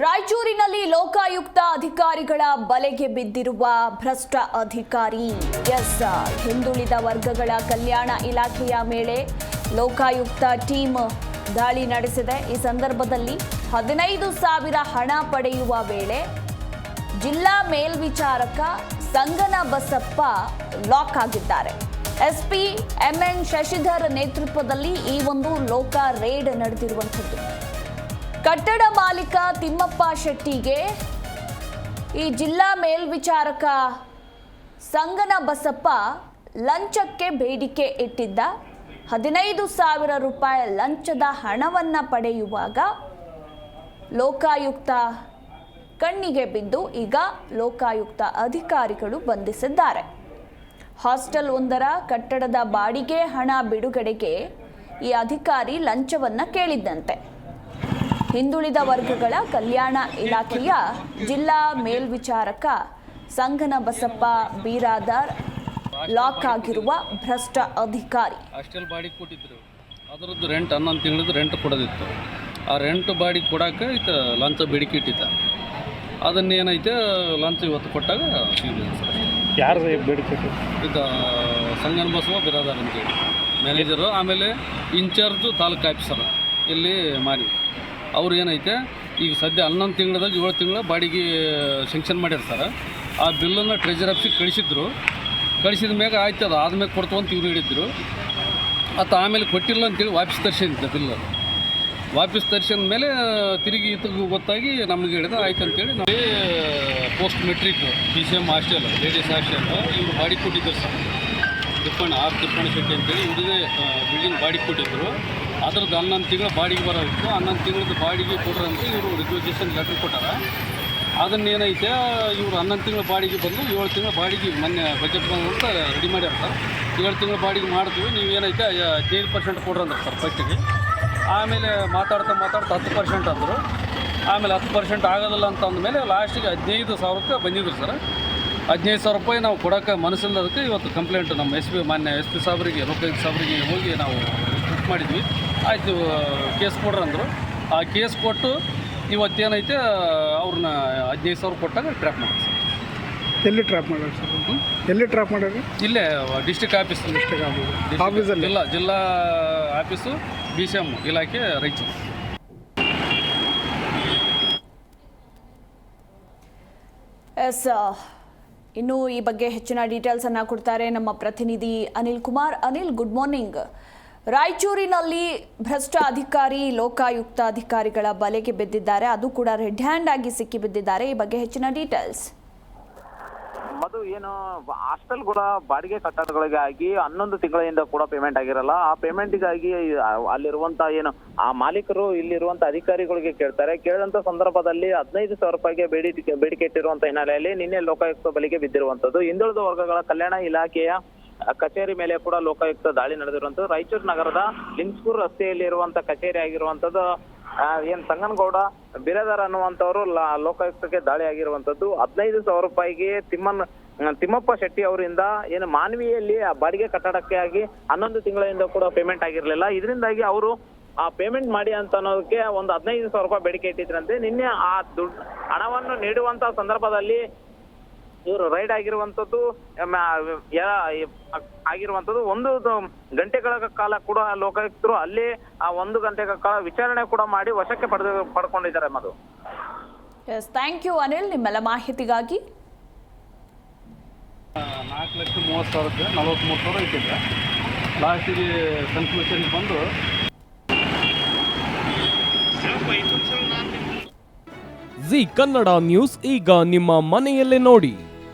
ರಾಯಚೂರಿನಲ್ಲಿ ಲೋಕಾಯುಕ್ತ ಅಧಿಕಾರಿಗಳ ಬಲೆಗೆ ಬಿದ್ದಿರುವ ಭ್ರಷ್ಟ ಅಧಿಕಾರಿ. ಎಸ್ ಹಿಂದುಳಿದ ವರ್ಗಗಳ ಕಲ್ಯಾಣ ಇಲಾಖೆಯ ಮೇಲೆ ಲೋಕಾಯುಕ್ತ ಟೀಮ್ ದಾಳಿ ನಡೆಸಿದೆ. ಈ ಸಂದರ್ಭದಲ್ಲಿ ಹದಿನೈದು ಸಾವಿರ ಹಣ ಪಡೆಯುವ ವೇಳೆ ಜಿಲ್ಲಾ ಮೇಲ್ವಿಚಾರಕ ಸಂಗನ ಬಸಪ್ಪ ಲಾಕ್ ಆಗಿದ್ದಾರೆ. ಎಸ್ಪಿ ಎಂಎನ್ ಶಶಿಧರ್ ನೇತೃತ್ವದಲ್ಲಿ ಈ ಒಂದು ಲೋಕ ರೇಡ್ ನಡೆದಿರುವಂಥದ್ದು. ಕಟ್ಟಡ ಮಾಲೀಕ ತಿಮ್ಮಪ್ಪ ಶೆಟ್ಟಿಗೆ ಈ ಜಿಲ್ಲಾ ಮೇಲ್ವಿಚಾರಕ ಸಂಗನ ಬಸಪ್ಪ ಲಂಚಕ್ಕೆ ಬೇಡಿಕೆ ಇಟ್ಟಿದ್ದ. ಹದಿನೈದು ಸಾವಿರ ರೂಪಾಯಿ ಲಂಚದ ಹಣವನ್ನು ಪಡೆಯುವಾಗ ಲೋಕಾಯುಕ್ತ ಕಣ್ಣಿಗೆ ಬಿದ್ದು ಈಗ ಲೋಕಾಯುಕ್ತ ಅಧಿಕಾರಿಗಳು ಬಂಧಿಸಿದ್ದಾರೆ. ಹಾಸ್ಟೆಲ್ ಒಂದರ ಕಟ್ಟಡದ ಬಾಡಿಗೆ ಹಣ ಬಿಡುಗಡೆಗೆ ಈ ಅಧಿಕಾರಿ ಲಂಚವನ್ನು ಕೇಳಿದ್ದಂತೆ. ಹಿಂದುಳಿದ ವರ್ಗಗಳ ಕಲ್ಯಾಣ ಇಲಾಖೆಯ ಜಿಲ್ಲಾ ಮೇಲ್ವಿಚಾರಕ ಸಂಗನ ಬಸಪ್ಪ ಬೀರಾದಾರ್ ಲಾಕ್ ಆಗಿರುವ ಭ್ರಷ್ಟ ಅಧಿಕಾರಿ. ಹಾಸ್ಟೆಲ್ ಬಾಡಿಗೆ ಕೊಟ್ಟಿದ್ರು. ಅದರದ್ದು ರೆಂಟ್ ಹನ್ನೊಂದು ತಿಂಗಳದ್ದು ರೆಂಟ್ ಕೊಡೋದಿತ್ತು. ಆ ರೆಂಟ್ ಬಾಡಿಗೆ ಕೊಡೋಕೆ ಈತ ಲಂಚ ಬೇಡಿಕೆ ಇಟ್ಟಿದ್ದ. ಅದನ್ನೇನೈತೆ ಲಂಚ ಇವತ್ತು ಕೊಟ್ಟಾಗ ಯಾರು ಬೇಡಿಕೆ? ಈಗ ಸಂಗನ ಬಸವ ಬಿರಾದಾರ್ ಅಂತೇಳಿ ಮ್ಯಾನೇಜರು ಆಮೇಲೆ ಇನ್ಚಾರ್ಜು ತಾಲೂಕು ಆಫೀಸರ್ ಇಲ್ಲಿ ಮಾರಿ ಅವ್ರು ಏನೈತೆ ಈಗ ಸದ್ಯ ಹನ್ನೊಂದು ತಿಂಗಳದಾಗ ಏಳು ತಿಂಗಳ ಬಾಡಿಗೆ ಸೆಂಕ್ಷನ್ ಮಾಡಿರ್ತಾರೆ ಆ ಬಿಲ್ಲನ್ನು ಟ್ರೆಜರ್ ಆಫೀಸಿಗೆ ಕಳಿಸಿದ್ರು. ಕಳಿಸಿದ ಮ್ಯಾಗ ಆಯ್ತು ಅದು, ಆದ್ಮೇಲೆ ಕೊಡ್ತು ಅಂತ ಇವ್ರು ಹೇಳಿದ್ರು. ಆತ ಆಮೇಲೆ ಕೊಟ್ಟಿಲ್ಲ ಅಂತೇಳಿ ವಾಪಸ್ ತರಿಸಿದ್ದೆ ಬಿಲ್ ವಾಪಸ್ ತರಿಸಿದ ಮೇಲೆ ತಿರುಗಿ ಇತಗೂ ಗೊತ್ತಾಗಿ ನಮ್ಗೆ ಹೇಳಿದ, ಆಯ್ತು ಅಂತೇಳಿ ನಾವು post matric B C M hostel ladies hostel ಇವರು ಬಾಡಿ ಕೊಟ್ಟಿದ್ದರು ಸರ್. ತಿಪ್ಪಣ್ಣ ಆರ್ ತಿಪ್ಪಣ್ಣ ಶೆಟ್ಟಿ ಅಂತೇಳಿ ಇವ್ರದೇ ಬಿಲ್ಡಿಂಗ್ ಬಾಡಿ ಕೊಟ್ಟಿದ್ದರು ಅದ್ರದ್ದು ಹನ್ನೊಂದು ತಿಂಗಳು ಬಾಡಿಗೆ ಬರೋದಿತ್ತು. ಹನ್ನೊಂದು ತಿಂಗಳದ್ದು ಬಾಡಿಗೆ ಕೊಡ್ರಿ ಅಂತ ಇವರು ರಿಕ್ವೆಸ್ಟೇಷನ್ ಲೆಟ್ರ್ ಕೊಟ್ಟಾರ. ಅದನ್ನೇನೈತೆ, ಇವರು ಹನ್ನೊಂದು ತಿಂಗಳ ಬಾಡಿಗೆ ಬಂದು ಏಳು ತಿಂಗಳು ಬಾಡಿಗೆ ಮೊನ್ನೆ ಬಜೆಟ್ ಬಂದು ಅಂತ ರೆಡಿ ಮಾಡ್ಯಾರ ಸರ್. ಏಳು ತಿಂಗಳ ಬಾಡಿಗೆ ಮಾಡ್ತೀವಿ ನೀವು ಏನೈತೆ ಹದಿನೈದು ಪರ್ಸೆಂಟ್ ಕೊಡ್ರಿ ಅಂದ್ರೆ ಸರ್ ಫಸ್ಟಿಗೆ ಆಮೇಲೆ ಮಾತಾಡ್ತಾ ಮಾತಾಡ್ತಾ ಹತ್ತು ಪರ್ಸೆಂಟ್ ಅಂದರು. ಆಮೇಲೆ ಹತ್ತು ಪರ್ಸೆಂಟ್ ಆಗೋದಿಲ್ಲ ಅಂತ ಅಂದಮೇಲೆ ಲಾಸ್ಟಿಗೆ ಹದಿನೈದು ಸಾವಿರಕ್ಕೆ ಬಂದಿದ್ರು ಸರ್. ಹದಿನೈದು ಸಾವಿರ ರೂಪಾಯಿ ನಾವು ಕೊಡೋಕ್ಕೆ ಮನಸ್ಸಿಲ್ಲದಕ್ಕೆ ಇವತ್ತು ಕಂಪ್ಲೇಂಟ್ ನಮ್ಮ ಎಸ್ ಪಿ ಮಾನ್ಯ ಎಸ್ ಪಿ ಸಾಬ್ರಿಗೆ ಲೋಕಾಯುಕ್ತ ಸಾಬ್ರಿಗೆ ಹೋಗಿ ನಾವು ಬುಕ್ ಮಾಡಿದ್ವಿ. ಆಯಿತು ಕೇಸ್ ಕೊಡ್ರಿ ಅಂದರು. ಆ ಕೇಸ್ ಕೊಟ್ಟು ಇವತ್ತೇನೈತೆ ಅವ್ರನ್ನ ಹದಿನೈದು ಸಾವಿರ ಕೊಟ್ಟಾಗ ಟ್ರ್ಯಾಪ್ ಮಾಡಿ ಸರ್. ಎಲ್ಲಿ ಟ್ರ್ಯಾಪ್ ಮಾಡೋರು ಸರ್? ಎಲ್ಲಿ ಟ್ರ್ಯಾಪ್ ಮಾಡೋರು ಇಲ್ಲೇ ಡಿಸ್ಟಿಕ್ ಆಫೀಸ್ ಆಫೀಸಲ್ಲಿ ಇಲ್ಲ ಜಿಲ್ಲಾ ಆಫೀಸು ಬಿ ಸಿ ಎಂ ಇಲಾಖೆ ರಾಯಚೂರು ಎಸ್ ಇನ್ನು ಈ ಬಗ್ಗೆ ಹೆಚ್ಚಿನ ಡೀಟೇಲ್ಸ್ ಅನ್ನ ಕೊಡ್ತಾರೆ ನಮ್ಮ ಪ್ರತಿನಿಧಿ ಅನಿಲ್ ಕುಮಾರ್. ಅನಿಲ್ ಗುಡ್ ಮಾರ್ನಿಂಗ್ ರಾಯಚೂರಿನಲ್ಲಿ ಭ್ರಷ್ಟ ಅಧಿಕಾರಿ ಲೋಕಾಯುಕ್ತ ಅಧಿಕಾರಿಗಳ ಬಲೆಗೆ ಬಿದ್ದಿದ್ದಾರೆ. ಅದು ಕೂಡ ರೆಡ್ ಹ್ಯಾಂಡ್ ಆಗಿ ಸಿಕ್ಕಿ ಬಿದ್ದಿದ್ದಾರೆ. ಈ ಬಗ್ಗೆ ಹೆಚ್ಚಿನ ಡೀಟೇಲ್ಸ್. ಮಧು, ಏನು, ಹಾಸ್ಟೆಲ್ ಕೂಡ ಬಾಡಿಗೆ ಕಟ್ಟಡಗಳಿಗಾಗಿ ಹನ್ನೊಂದು ತಿಂಗಳಿಂದ ಕೂಡ ಪೇಮೆಂಟ್ ಆಗಿರಲ್ಲ. ಆ ಪೇಮೆಂಟ್ಗಾಗಿ ಅಲ್ಲಿರುವಂತ ಏನು, ಆ ಮಾಲೀಕರು ಇಲ್ಲಿರುವಂತ ಅಧಿಕಾರಿಗಳಿಗೆ ಕೇಳ್ತಾರೆ. ಕೇಳಿದಂತ ಸಂದರ್ಭದಲ್ಲಿ ಹದಿನೈದು ಸಾವಿರ ರೂಪಾಯಿಗೆ ಬೇಡಿಕೆ ಬೇಡಿಕೆ ಇಟ್ಟಿರುವಂತ ಹಿನ್ನೆಲೆಯಲ್ಲಿ ನಿನ್ನೆ ಲೋಕಾಯುಕ್ತ ಬಲಿಗೆ ಬಿದ್ದಿರುವಂತದ್ದು. ಹಿಂದುಳಿದ ವರ್ಗಗಳ ಕಲ್ಯಾಣ ಇಲಾಖೆಯ ಕಚೇರಿ ಮೇಲೆ ಕೂಡ ಲೋಕಾಯುಕ್ತ ದಾಳಿ ನಡೆದಿರುವಂತದ್ದು ರಾಯಚೂರು ನಗರದ ಲಿಂಗ್ಸ್ಪುರ್ ರಸ್ತೆಯಲ್ಲಿ ಇರುವಂತ ಕಚೇರಿ ಆಗಿರುವಂತದ್ದು ಏನ್ ಸಂಗನಗೌಡ, ಬಿರೇದಾರ ಅನ್ನುವಂತವರು ಲೋಕಾಯುಕ್ತಕ್ಕೆ ದಾಳಿ ಆಗಿರುವಂತದ್ದು ಹದಿನೈದು ಸಾವಿರ ರೂಪಾಯಿಗೆ ತಿಮ್ಮನ್ ತಿಮ್ಮಪ್ಪ ಶೆಟ್ಟಿ ಅವರಿಂದ ಏನು ಮಾನವಿಯಲ್ಲಿ ಆ ಬಾಡಿಗೆ ಕಟ್ಟಡಕ್ಕೆ ಆಗಿ ಹನ್ನೊಂದು ತಿಂಗಳಿಂದ ಕೂಡ ಪೇಮೆಂಟ್ ಆಗಿರ್ಲಿಲ್ಲ. ಇದರಿಂದಾಗಿ ಅವರು ಆ ಪೇಮೆಂಟ್ ಮಾಡಿ ಅಂತ ಅನ್ನೋದಕ್ಕೆ ಒಂದು ಹದಿನೈದು ಸಾವಿರ ರೂಪಾಯಿ ಬೇಡಿಕೆ ಇಟ್ಟಿದ್ರಂತೆ. ನಿನ್ನೆ ಆ ದುಡ್ಡು ಹಣವನ್ನು ನೀಡುವಂತ ಸಂದರ್ಭದಲ್ಲಿ ಇವರು ರೈಡ್ ಆಗಿರುವಂತದ್ದು ಆಗಿರುವಂತದ್ದು ಒಂದು ಗಂಟೆಗಳ ಕಾಲ ಕೂಡ ಲೋಕಾಯುಕ್ತರು ಅಲ್ಲಿ ಆ ಒಂದು ಗಂಟೆಗಳ ಕಾಲ ವಿಚಾರಣೆ ಕೂಡ ಮಾಡಿ ವಶಕ್ಕೆ ಪಡೆದು ಪಡ್ಕೊಂಡಿದ್ದಾರೆ Madhu S thank you Anil ನಿಮ್ಮೆಲ್ಲ ಮಾಹಿತಿಗಾಗಿ. ನಾಲ್ಕು ಲಕ್ಷ ಮೂವತ್ತು ಸಾವಿರದ ನಲವತ್ತ್ಮೂರು ಸಾವಿರ ಇಟ್ಟಿದ್ದೆ ಲಾಸ್ಟಿಗೆ ಕನ್ಕ್ಲೂಷನ್ಗೆ ಬಂದು ಜಿ ಕನ್ನಡ ನ್ಯೂಸ್ ಈಗ ನಿಮ್ಮ ಮನೆಯಲ್ಲೇ ನೋಡಿ.